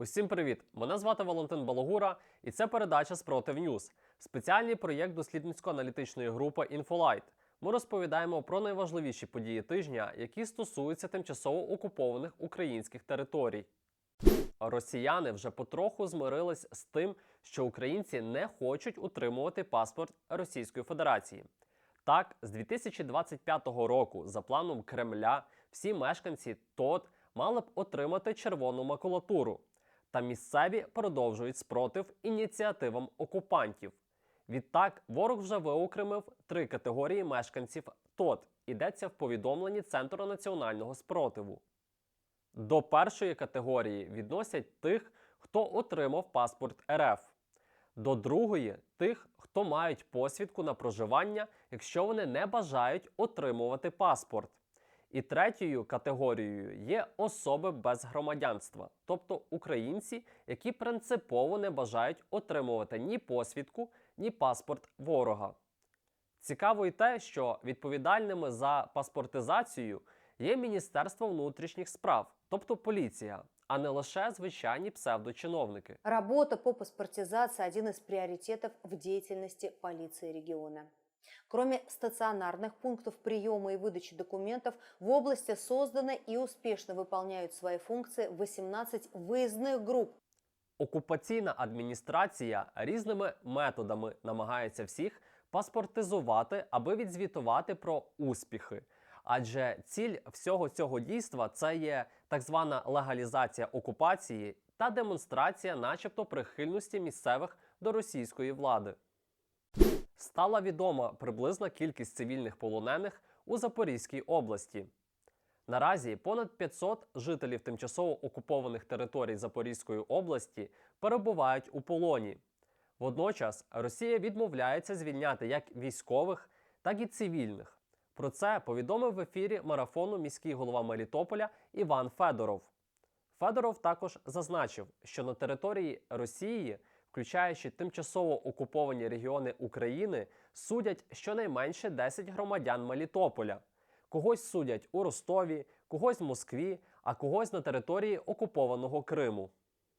Усім привіт! Мене звати Валентин Балогура, і це передача Спротив Ньюз, спеціальний проєкт дослідницько-аналітичної групи Інфолайт. Ми розповідаємо про найважливіші події тижня, які стосуються тимчасово окупованих українських територій. Росіяни вже потроху змирились з тим, що українці не хочуть утримувати паспорт Російської Федерації. Так, з 2025 року, за планом Кремля, всі мешканці ТОТ мали б отримати червону макулатуру. Та місцеві продовжують спротив ініціативам окупантів. Відтак, ворог вже виокремив три категорії мешканців ТОТ. Йдеться в повідомленні Центру національного спротиву. До першої категорії відносять тих, хто отримав паспорт РФ. До другої тих, хто мають посвідку на проживання, якщо вони не бажають отримувати паспорт. І третьою категорією є особи без громадянства, тобто українці, які принципово не бажають отримувати ні посвідку, ні паспорт ворога. Цікаво й те, що відповідальними за паспортизацію є Міністерство внутрішніх справ, тобто поліція, а не лише звичайні псевдочиновники. Работа по паспортизации – один из приоритетов в деятельности полиции региона. Кроме стационарных пунктов приема и выдачи документов, в области созданы и успешно выполняют свои функции 18 выездных групп. Окупаційна адміністрація різними методами намагається всіх паспортизувати, аби відзвітувати про успіхи. Адже ціль всього цього дійства це є так звана легалізація окупації та демонстрація, начебто, прихильності місцевих до російської влади. Стала відома приблизна кількість цивільних полонених у Запорізькій області. Наразі понад 500 жителів тимчасово окупованих територій Запорізької області перебувають у полоні. Водночас Росія відмовляється звільняти як військових, так і цивільних. Про це повідомив в ефірі марафону міський голова Мелітополя Іван Федоров. Федоров також зазначив, що на території Росії, включаючи тимчасово окуповані регіони України, судять щонайменше 10 громадян Мелітополя. Когось судять у Ростові, когось в Москві, а когось на території окупованого Криму.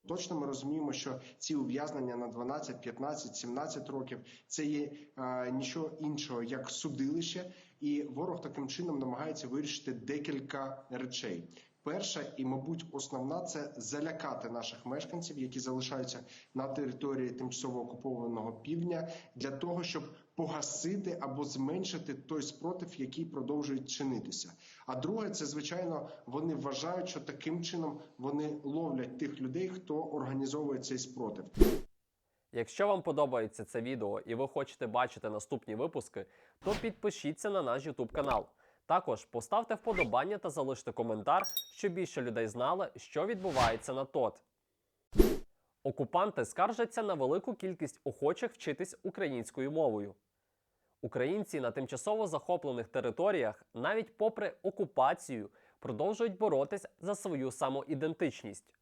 Точно ми розуміємо, що ці ув'язнення на 12, 15, 17 років це є е, нічого іншого як судилище, і ворог таким чином намагається вирішити декілька речей. Перша і, мабуть, основна це залякати наших мешканців, які залишаються на території тимчасово окупованого півдня, для того, щоб погасити або зменшити той спротив, який продовжує чинитися. А друге, це звичайно, вони вважають, що таким чином вони ловлять тих людей, хто організовує цей спротив. Якщо вам подобається це відео і ви хочете бачити наступні випуски, то підпишіться на наш YouTube канал. Також поставте вподобання та залиште коментар, щоб більше людей знали, що відбувається на ТОТ. Окупанти скаржаться на велику кількість охочих вчитись українською мовою. Українці на тимчасово захоплених територіях, навіть попри окупацію, продовжують боротись за свою самоідентичність.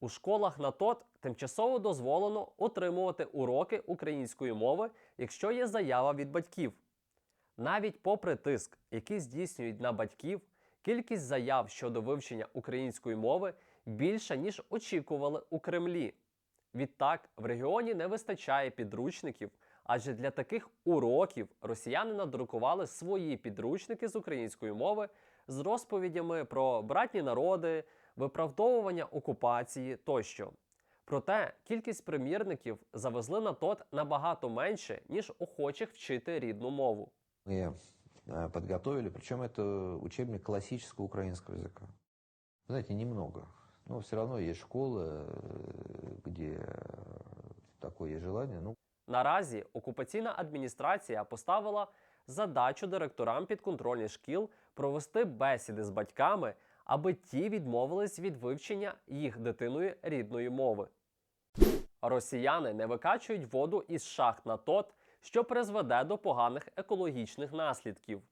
У школах на ТОТ тимчасово дозволено отримувати уроки української мови, якщо є заява від батьків. Навіть попри тиск, який здійснюють на батьків, кількість заяв щодо вивчення української мови більша, ніж очікували у Кремлі. Відтак, в регіоні не вистачає підручників, адже для таких уроків росіяни надрукували свої підручники з української мови з розповідями про братні народи, виправдовування окупації тощо. Проте кількість примірників завезли на ТОТ набагато менше, ніж охочих вчити рідну мову Мы э, подготовили, причем это учебник классического украинского языка. Знаете, немного. Но все равно есть школы, э, где э, такое есть желание. Ну, Наразі окупаційна адміністрація поставила задачу директорам підконтрольних шкіл провести бесіди з батьками, аби ті відмовились від вивчення їх дитиною рідної мови. Росіяни не викачують воду із шахт на ТОТ, що призведе до поганих екологічних наслідків.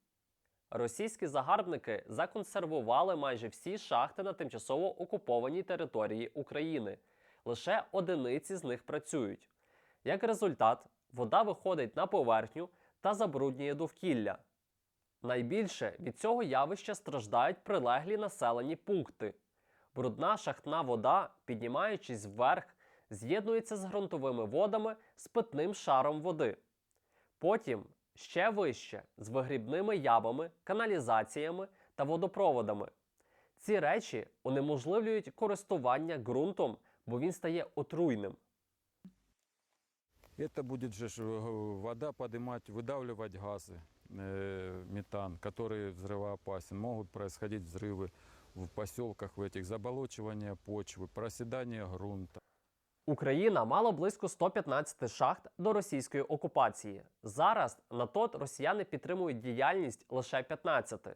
Російські загарбники законсервували майже всі шахти на тимчасово окупованій території України. Лише одиниці з них працюють. Як результат, вода виходить на поверхню та забруднює довкілля. Найбільше від цього явища страждають прилеглі населені пункти. Брудна шахтна вода, піднімаючись вверх, з'єднується з ґрунтовими водами з питним шаром води. Потім ще вище з вигрібними ямами, каналізаціями та водопроводами. Ці речі унеможливлюють користування ґрунтом, бо він стає отруйним. Это будет же ж, э, вода поднимать, выдавливать газы, э, метан, который взрывоопасен. Могут происходить взрывы в поселках в этих, заболочивание почвы, проседание грунта. Україна мала близько 115 шахт до російської окупації. Зараз на ТОТ росіяни підтримують діяльність лише 15.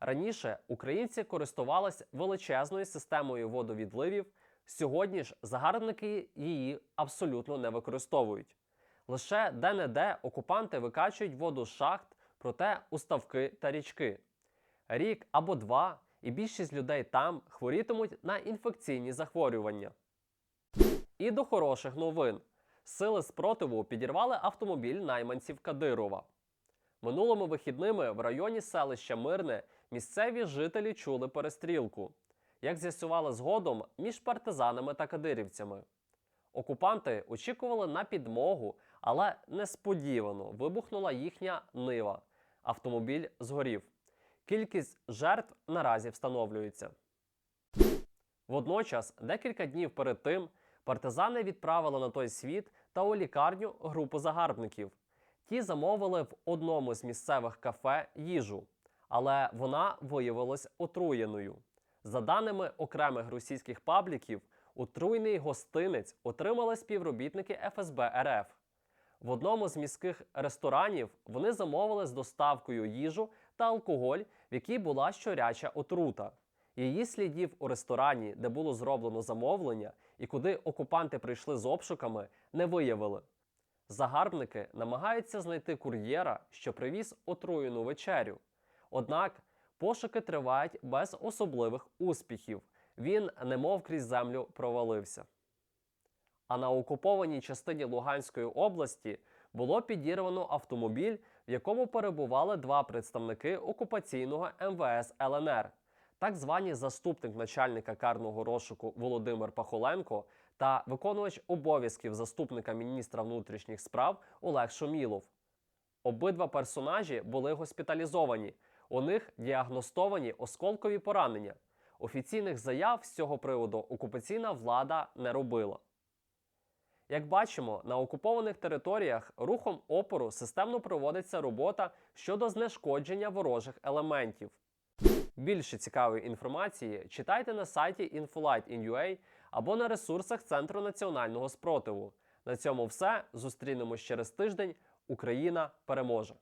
Раніше українці користувалися величезною системою водовідливів. Сьогодні ж загарбники її абсолютно не використовують. Лише де-не-де окупанти викачують воду з шахт, проте у ставки та річки. Рік або два, і більшість людей там хворітимуть на інфекційні захворювання. І до хороших новин. Сили спротиву підірвали автомобіль найманців Кадирова. Минулими вихідними в районі селища Мирне місцеві жителі чули перестрілку. Як з'ясували згодом між партизанами та кадирівцями. Окупанти очікували на підмогу, але несподівано вибухнула їхня нива. Автомобіль згорів. Кількість жертв наразі встановлюється. Водночас, декілька днів перед тим, партизани відправили на той світ та у лікарню групу загарбників. Ті замовили в одному з місцевих кафе їжу, але вона виявилась отруєною. За даними окремих російських пабліків, отруйний гостинець отримали співробітники ФСБ РФ. В одному з міських ресторанів вони замовили з доставкою їжу та алкоголь, в якій була щоряча отрута. Її слідів у ресторані, де було зроблено замовлення, і куди окупанти прийшли з обшуками, не виявили. Загарбники намагаються знайти кур'єра, що привіз отруєну вечерю. Однак пошуки тривають без особливих успіхів. Він немов крізь землю провалився. А на окупованій частині Луганської області було підірвано автомобіль, в якому перебували два представники окупаційного МВС ЛНР, так звані заступник начальника карного розшуку Володимир Пахоленко та виконувач обов'язків заступника міністра внутрішніх справ Олег Шомілов. Обидва персонажі були госпіталізовані. У них діагностовані осколкові поранення. Офіційних заяв з цього приводу окупаційна влада не робила. Як бачимо, на окупованих територіях рухом опору системно проводиться робота щодо знешкодження ворожих елементів. Більше цікавої інформації читайте на сайті Infolight.in.ua або на ресурсах Центру національного спротиву. На цьому все. Зустрінемось через тиждень. Україна переможе!